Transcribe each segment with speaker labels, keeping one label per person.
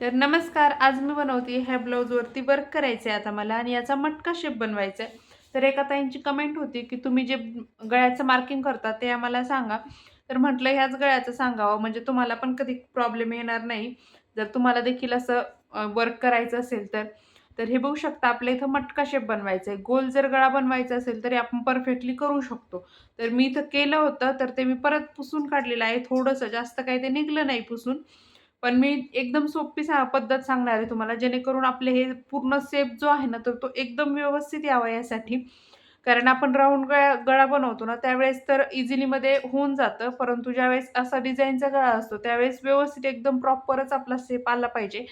Speaker 1: तर नमस्कार आज मी बनवते ह्या ब्लाऊजवरती वर्क करायचं आहे आता मला आणि याचा मटका शेप बनवायचा आहे तर एका ताईंची कमेंट होती की तुम्ही जे गळ्याचं मार्किंग करता ते आम्हाला सांगा. तर म्हटलं ह्याच गळ्याचं सांगावं म्हणजे तुम्हाला पण कधी प्रॉब्लेम येणार नाही. जर तुम्हाला देखील असं वर्क करायचं असेल तर. तर हे बघू शकता आपल्या इथं मटका शेप बनवायचा आहे गोल जर गळा बनवायचा असेल तरी आपण परफेक्टली करू शकतो. तर मी इथं केलं होतं तर ते मी परत पुसून काढलेलं आहे. थोडंसं जास्त काही ते निघलं नाही पुसून. पण मी एकदम सोपी सा पद्धत सांगणार आहे तुम्हाला. जेणेकरून आपले हे पूर्ण सेप जो आहे ना तर तो एकदम व्यवस्थित यावा यासाठी. कारण आपण राऊंड गळा गळा बनवतो ना त्यावेळेस तर इझिलीमध्ये होऊन जातं. परंतु ज्यावेळेस असा डिझाईनचा गळा असतो त्यावेळेस व्यवस्थित एकदम प्रॉपरच आपला सेप आला पाहिजे.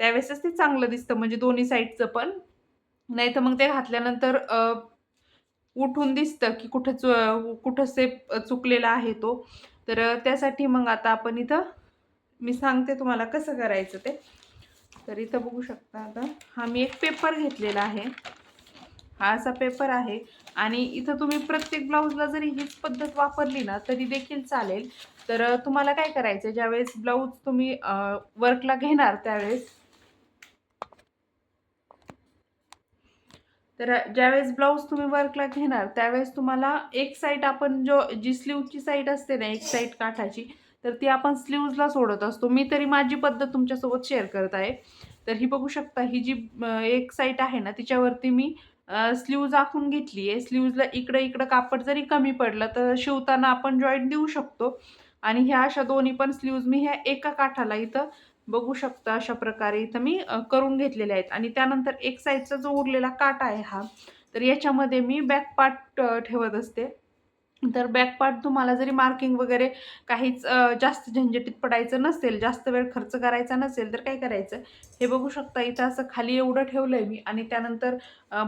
Speaker 1: त्यावेळेसच ते चांगलं दिसतं म्हणजे दोन्ही साईडचं पण. नाही तर मग ते घातल्यानंतर उठून दिसतं की कुठं चु कुठं सेप चुकलेला आहे तो. तर त्यासाठी मग आता आपण इथं मी सांगते तुम्हाला कसं करायचं ते. तर इथं बघू शकता आता. हा मी एक पेपर घेतलेला आहे. हा असा पेपर आहे. आणि इथं तुम्ही प्रत्येक ब्लाऊजला जरी हीच पद्धत वापरली ना तरी देखील चालेल. तर तुम्हाला काय करायचं ज्यावेळेस ब्लाऊज तुम्ही वर्कला घेणार त्यावेळेस. तर ज्यावेळेस ब्लाऊज तुम्ही वर्कला घेणार त्यावेळेस तुम्हाला एक साईड आपण जो जी स्लीवची साईड असते ना एक साईड काठाची तर ती आपण स्लीव्जला सोडत असतो. मी तरी माझी पद्धत तुमच्यासोबत शेअर करत आहे. तर ही बघू शकता ही जी एक साईट आहे ना तिच्यावरती मी स्लीव्ज आखून घेतली आहे. स्लीव्जला इकडं इकडं कापड जरी कमी पडलं तर शिवताना आपण जॉईंट देऊ शकतो. आणि ह्या अशा दोन्ही पण स्लीव्ज मी ह्या एका काठाला इथं बघू शकता अशा प्रकारे इथं मी करून घेतलेले आहेत. आणि त्यानंतर एक साईडचा जो उरलेला काटा आहे हा तर याच्यामध्ये मी बॅक पार्ट ठेवत असते. तर बॅक पार्ट तुम्हाला जरी मार्किंग वगैरे काहीच जास्त झंझटीत पडायचं नसेल जास्त वेळ खर्च करायचा नसेल तर काय करायचं? हे बघू शकता इथं असं खाली एवढं ठेवलं आहे मी आणि त्यानंतर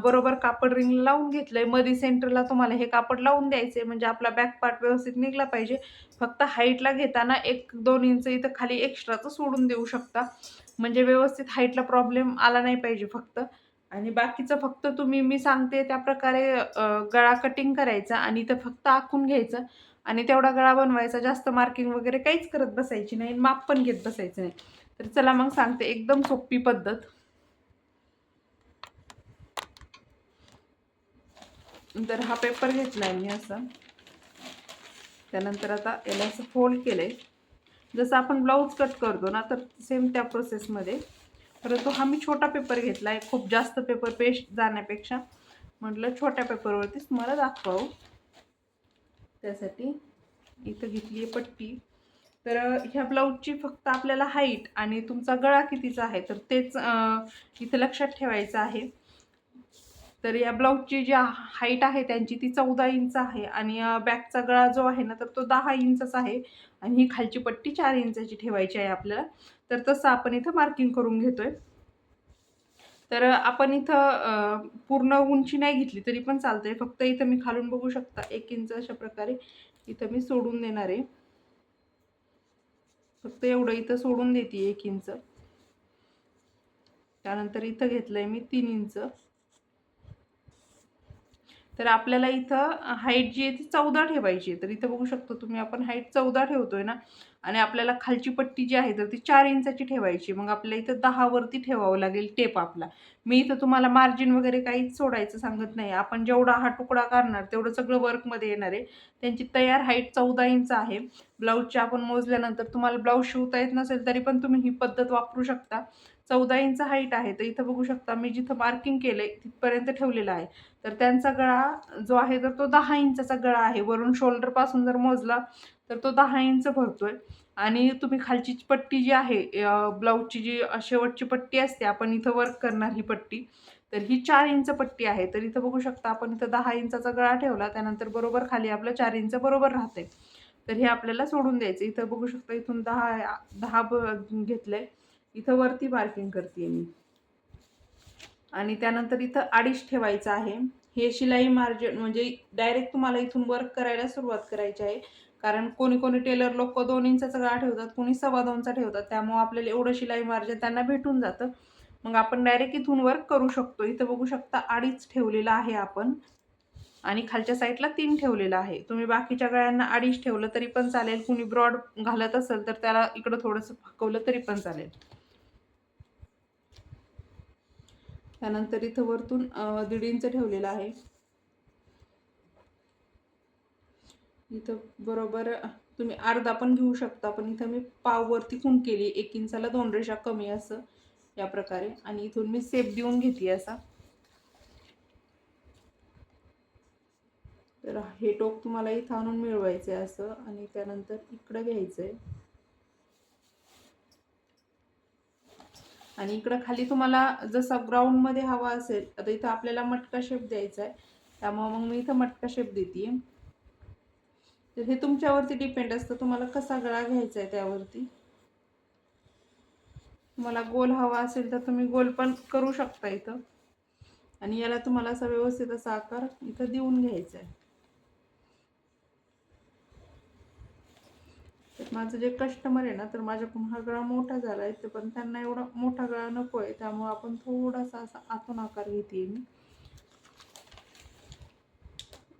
Speaker 1: बरोबर कापड रिंग लावून घेतलं आहे मध्ये सेंटरला तुम्हाला हे कापड लावून द्यायचं आहे म्हणजे आपला बॅक पार्ट व्यवस्थित निघला पाहिजे. फक्त हाईटला घेताना एक दोन इंच इथं खाली एक्स्ट्राचं सोडून देऊ शकता. म्हणजे व्यवस्थित हाईटला प्रॉब्लेम आला नाही पाहिजे फक्त. आणि बाकीचं फक्त तुम्ही मी सांगते त्या प्रकारे गळा कटिंग करायचा आणि ते फक्त आखून घ्यायचं. आणि तेवढा गळा बनवायचा जास्त मार्किंग वगैरे काहीच करत बसायची नाही माप पण घेत बसायचं नाही. तर चला मग सांगते एकदम सोपी पद्धत. तर हा पेपर घेतला आहे मी असं. त्यानंतर आता याला असं फोल्ड केलं आहे जसं आपण ब्लाऊज कट करतो ना तर सेम त्या प्रोसेसमध्ये परंतु हा मी छोटा पेपर घेतला आहे खूप जास्त पेपर पेस्ट जाण्यापेक्षा. म्हटलं छोट्या पेपरवरतीच मला दाखवावं त्यासाठी इथं घेतली आहे पट्टी. तर ह्या ब्लाऊजची फक्त आपल्याला हाईट आणि तुमचा गळा कितीचा आहे तर तेच इथं लक्षात ठेवायचं आहे. तर या ब्लाऊजची जी हाईट आहे त्यांची ती चौदा इंच आहे आणि बॅकचा गळा जो आहे ना तर तो दहा इंचच आहे. आणि ही खालची पट्टी चार इंचाची ठेवायची आहे आपल्याला. तर तसं आपण इथं मार्किंग करून घेतोय. तर आपण इथं पूर्ण उंची नाही घेतली तरी पण चालतंय. फक्त इथं मी खालून बघू शकता. एक इंच अशा प्रकारे इथं मी सोडून देणार आहे. फक्त एवढं इथं सोडून देते एक इंच. त्यानंतर इथं घेतलंय मी तीन इंच. तर आपल्याला इथं हाईट जी आहे ती चौदा ठेवायची आहे. तर इथं बघू शकतो तुम्ही आपण हाईट चौदा ठेवतो आहे ना? आणि आपल्याला खालची पट्टी जी आहे तर ती चार इंचाची ठेवायची मग आपल्याला इथं दहावरती ठेवावं लागेल टेप आपला. मी इथं तुम्हाला मार्जिन वगैरे काहीच सोडायचं सांगत नाही. आपण जेवढा हा तुकडा करणार तेवढं सगळं वर्कमध्ये येणार आहे. त्यांची तयार हाईट चौदा इंच आहे. ब्लाऊजची आपण मोजल्यानंतर तुम्हाला ब्लाऊज शिवता येत नसेल तरी पण तुम्ही ही पद्धत वापरू शकता. चौदा इंच हाईट आहे. तर इथं बघू शकता मी जिथं मार्किंग आहे तिथपर्यंत ठेवलेलं आहे. तर त्यांचा गळा जो आहे तर तो दहा इंचाचा गळा आहे. वरून शोल्डरपासून जर मोजला तर तो दहा इंच भरतोय. आणि तुम्ही खालची पट्टी जी आहे ब्लाऊजची जी शेवटची पट्टी असते आपण इथं वर्क करणार ही पट्टी. तर ही चार इंच पट्टी आहे. तर इथं बघू शकता आपण इथं दहा इंचाचा गळा ठेवला. त्यानंतर बरोबर खाली आपलं चार इंच बरोबर राहते तर हे आपल्याला सोडून द्यायचं. इथं बघू शकता इथून दहा दहा ब- आहे इथं वरती मार्किंग करते मी. आणि त्यानंतर इथं अडीच ठेवायचं आहे. हे शिलाई मार्जिन म्हणजे डायरेक्ट तुम्हाला इथून वर्क करायला सुरुवात करायची आहे. कारण कोणी कोणी टेलर लोक दोन इंचाचा गळा ठेवतात कोणी सव्वा दोनचा ठेवतात. त्यामुळं आपल्याला एवढं शिलाई मार्जिन त्यांना भेटून जातं. मग आपण डायरेक्ट इथून वर्क करू शकतो. इथं बघू शकता अडीच ठेवलेलं आहे आपण. आणि खालच्या साईडला तीन ठेवलेलं आहे. तुम्ही बाकीच्या गळ्यांना अडीच ठेवलं तरी पण चालेल. कुणी ब्रॉड घालत असेल तर त्याला इकडं थोडंसं फाकवलं तरी पण चालेल. त्यानंतर इथं वरतून अं, दीड इंच ठेवलेलं आहे. इथं बरोबर तुम्ही अर्धा पण घेऊ शकता पण इथं मी पाववरती खूण केली. एक इंचाला दोन रेषा कमी असं या प्रकारे. आणि इथून मी सेप देऊन घेतली असा. तर हे टोक तुम्हाला इथं आणून मिळवायचं आहे असं. आणि त्यानंतर इकडं घ्यायचं आहे आणि इकडं खाली तुम्हाला जसा ग्राउंडमध्ये हवा असेल आता इथं आपल्याला मटका शेप द्यायचा आहे त्यामुळं मग मी इथं मटका शेप देते तर हे तुमच्यावरती डिपेंड असतं तुम्हाला कसा गळा घ्यायचा आहे त्यावरती. तुम्हाला गोल हवा असेल तर तुम्ही गोल पण करू शकता इथं. आणि याला तुम्हाला असा व्यवस्थित असा आकार इथं देऊन घ्यायचा आहे माझं जे कस्टमर आहे ना तर माझ्याकडून हा गळा मोठा झाला आहे पण त्यांना एवढा मोठा गळा नको आहे त्यामुळं आपण थोडासा असा आतून आकार घेते मी.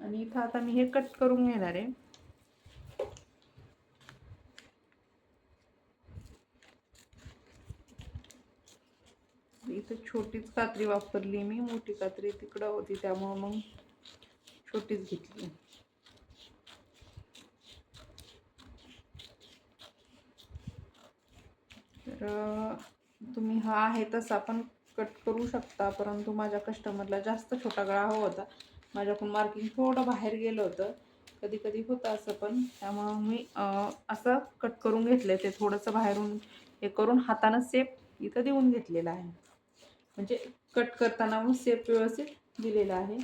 Speaker 1: आणि इथं आता मी हे कट करून घेणार आहे. इथं छोटीच कात्री वापरली मी मोठी कात्री तिकडं होती त्यामुळं मग छोटीच घेतली. तर तुम्ही हा आहे तसा पण कट करू शकता. परंतु माझ्या कस्टमरला जास्त छोटा गळा हवा होता. माझ्याकडून मार्किंग थोडं बाहेर गेलं होतं. कधी कधी होतं असं पण. त्यामुळं मी असं कट करून घेतलं ते थोडंसं बाहेरून हे करून हातानं सेप इथं देऊन घेतलेलं आहे. म्हणजे कट करताना मग सेप व्यवस्थित दिलेला आहे.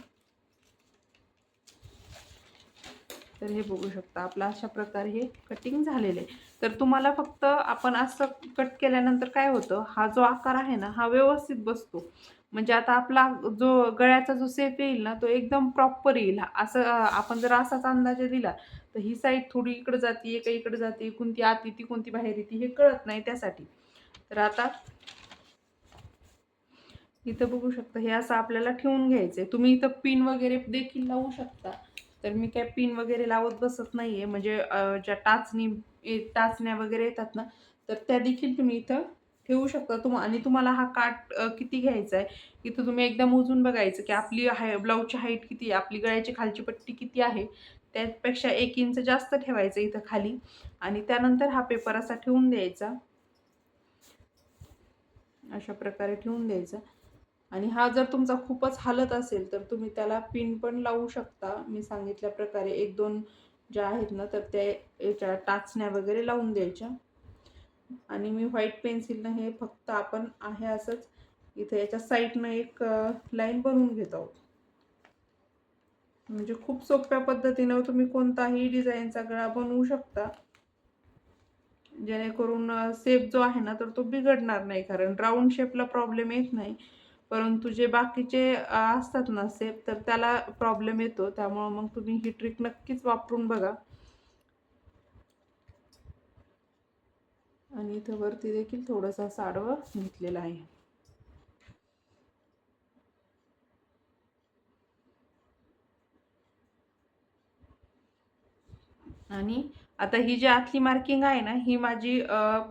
Speaker 1: तर हे बघू शकता. आपलं अशा प्रकारे हे कटिंग झालेलं आहे. तर तुम्हाला फक्त आपण असं कट केल्यानंतर काय होतं? हा जो आकार आहे ना हा व्यवस्थित बसतो. म्हणजे आता आपला जो गळ्याचा जो सेप येईल ना तो एकदम प्रॉपर येईल. असं आपण जर असाच अंदाज दिला तर ही साईड थोडी इकडं जाते एका इकडं जाते कोणती आत येते कोणती बाहेर येते हे कळत नाही त्यासाठी. तर आता इथं बघू शकता हे असं आपल्याला ठेवून आहे तुम्ही इथं पिन वगैरे देखील लावू शकता. तर मी काय पिन वगैरे लावत बसत नाहीये. म्हणजे ज्या टाचणी टाचण्या वगैरे येतात ना तर त्या देखील तुम्ही इथं ठेवू शकता. तुम आणि तुम्हाला हा काट किती घ्यायचा आहे इथं तुम्ही एकदा मोजून बघायचं की आपली हाय ब्लाऊजची हाईट किती आहे? आपली गळ्याची खालची पट्टी किती आहे? त्यापेक्षा एक इंच जास्त ठेवायचं इथं खाली. आणि त्यानंतर हा पेपर असा ठेवून द्यायचा. अशा प्रकारे ठेवून द्यायचा. आणि हा जर तुमचा खूपच हालत असेल तर तुम्ही त्याला पिन पण लावू शकता. मी सांगितल्या प्रकारे एक दोन ज्या आहेत ना तर त्या याच्या टाचण्या वगैरे लावून द्यायच्या. आणि मी व्हाईट पेन्सिलनं हे फक्त आपण आहे असंच इथे याच्या साईडनं एक लाईन बनवून घेत आहोत. म्हणजे खूप सोप्या पद्धतीनं तुम्ही कोणताही डिझाईनचा गळा बनवू शकता. जेणेकरून शेप जो आहे ना तर तो बिघडणार नाही. कारण राऊंड शेपला प्रॉब्लेम येत नाही. परंतु जे बाकीचे असतात ना सेप तर त्याला प्रॉब्लेम येतो. त्यामुळं मग तुम्ही ही ट्रिक नक्कीच वापरून बघा. आणि इथं वरती देखील थोडंसं साडवं घेतलेलं आहे. आणि आता ही जी आतली मार्किंग आहे ना ही माझी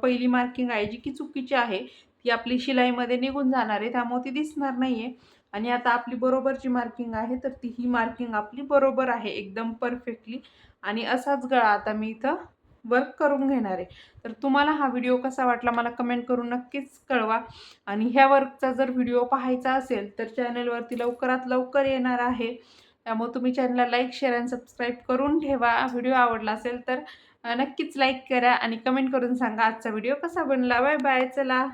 Speaker 1: पहिली मार्किंग आहे जी की चुकीची आहे. ती आपली शिलाईमध्ये निघून जाणार आहे त्यामुळे ती दिसणार नाही आहे आणि आता आपली बरोबरची मार्किंग आहे तर ती ही मार्किंग आपली बरोबर आहे एकदम परफेक्टली आणि असाच गळा आता मी इथं वर्क करून घेणार आहे. तर तुम्हाला हा व्हिडिओ कसा वाटला मला कमेंट करून नक्कीच कळवा. आणि ह्या वर्कचा जर व्हिडिओ पाहायचा असेल तर चॅनलवरती लवकरात लवकर येणार आहे. त्यामुळे तुम्ही चॅनलला लाईक शेअर आणि सबस्क्राईब करून ठेवा. व्हिडिओ आवडला असेल तर नक्कीच लाईक करा आणि कमेंट करून सांगा आजचा व्हिडिओ कसा बनला. बाय बाय चला.